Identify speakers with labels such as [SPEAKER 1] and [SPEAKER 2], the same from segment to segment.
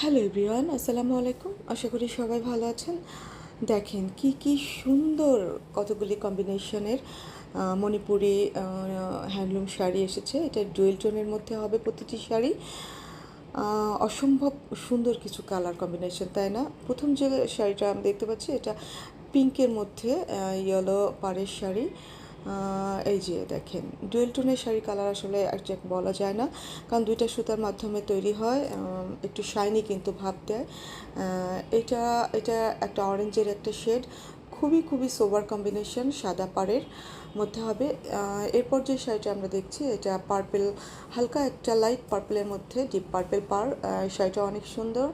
[SPEAKER 1] Hello everyone, আসসালামু আলাইকুম। আশা করি সবাই ভালো আছেন। দেখেন, কি কি সুন্দর কতগুলি কম্বিনেশনের মণিপুরি হ্যান্ডলুম শাড়ি এসেছে। এটা ডুয়েল টোনের মধ্যে হবে প্রতিটি শাড়ি। অসম্ভব সুন্দর কিছু কালার কম্বিনেশন তাই না? প্রথম যে শাড়িটা আমি দেখতে পাচ্ছি, এটা পিঙ্কের মধ্যে ইয়েলো পাড়ের শাড়ি। এই যে দেখেন ডুয়েল টোনের শাড়ি কালার আসলে একজ্যাক্ট বলা যায় না, কারণ দুইটা সুতার মাধ্যমে তৈরি হয় একটু শাইনি কিন্তু ভাব দেয়। এটা এটা একটা অরেঞ্জের একটা শেড খুবই খুবই সোবার কম্বিনেশন সাদা পাড়ের মধ্যে হবে। এরপর যে শাড়িটা আমরা দেখছি, এটা পার্পেল হালকা একটা লাইট পার্পেলের মধ্যে ডিপ পার্পেল পার শাড়িটা অনেক সুন্দর।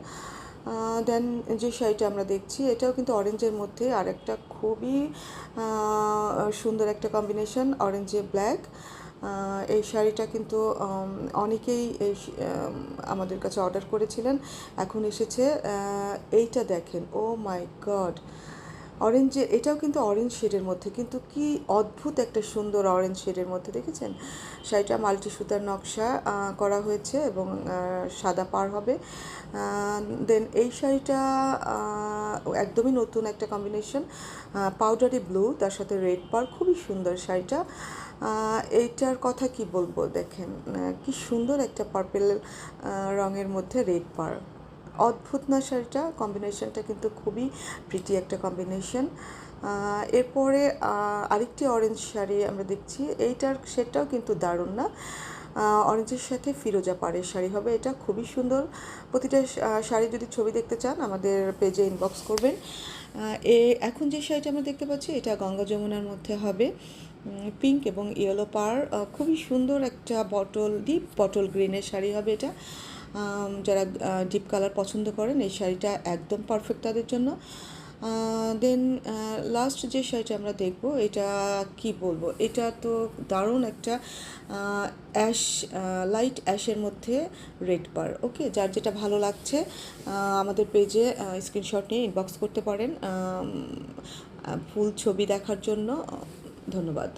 [SPEAKER 1] দেন যে শাড়িটা আমরা দেখছি, এটাও কিন্তু অরেঞ্জের মধ্যে। আর একটা খুবই সুন্দর একটা কম্বিনেশন অরেঞ্জে ব্ল্যাক এই শাড়িটা কিন্তু অনেকেই এই আমাদের কাছে অর্ডার করেছিলেন। এখন এসেছে এইটা দেখেন। ও মাই গড অরেঞ্জে এটাও কিন্তু অরেঞ্জ শেডের মধ্যে। কিন্তু কি অদ্ভুত একটা সুন্দর অরেঞ্জ শেডের মধ্যে, দেখেছেন? শাড়িটা মাল্টি সুতার নকশা করা হয়েছে এবং সাদা পার হবে। দেন এই শাড়িটা একদমই নতুন একটা কম্বিনেশন পাউডারি ব্লু তার সাথে রেড পার। খুবই সুন্দর শাড়িটা। এইটার কথা কি বলব? দেখেন কি সুন্দর একটা পার্পেল রঙের মধ্যে রেড পার। অদ্ভুত না শাড়িটা? কম্বিনেশনটা কিন্তু খুবই প্রিটি একটা কম্বিনেশন এরপরে আরেকটি অরেঞ্জ শাড়ি আমরা দেখছি। এইটার সেটাও কিন্তু দারুণ না। অরেঞ্জের সাথে ফিরোজা পাড়ের শাড়ি হবে। এটা খুবই সুন্দর। প্রতিটা শাড়ি যদি ছবি দেখতে চান, আমাদের পেজে ইনবক্স করবেন। এ, এখন যে শাড়িটা আমরা দেখতে পাচ্ছি, এটা গঙ্গা যমুনার মধ্যে হবে। পিঙ্ক এবং ইয়েলো পার খুবই সুন্দর একটা বটল ডিপ বটল গ্রিনের শাড়ি হবে এটা। যারা ডিপ কালার পছন্দ করেন, এই শাড়িটা একদম পারফেক্ট তাদের জন্য। দেন লাস্ট যে শাড়িটা আমরা দেখব, এটা কি বলব? এটা তো দারুণ একটা অ্যাশ লাইট অ্যাশের মধ্যে রেড পার ওকে যার যেটা ভালো লাগছে আমাদের পেজে স্ক্রিনশট নিয়ে ইনবক্স করতে পারেন। ফুল ছবি দেখার জন্য, ধন্যবাদ।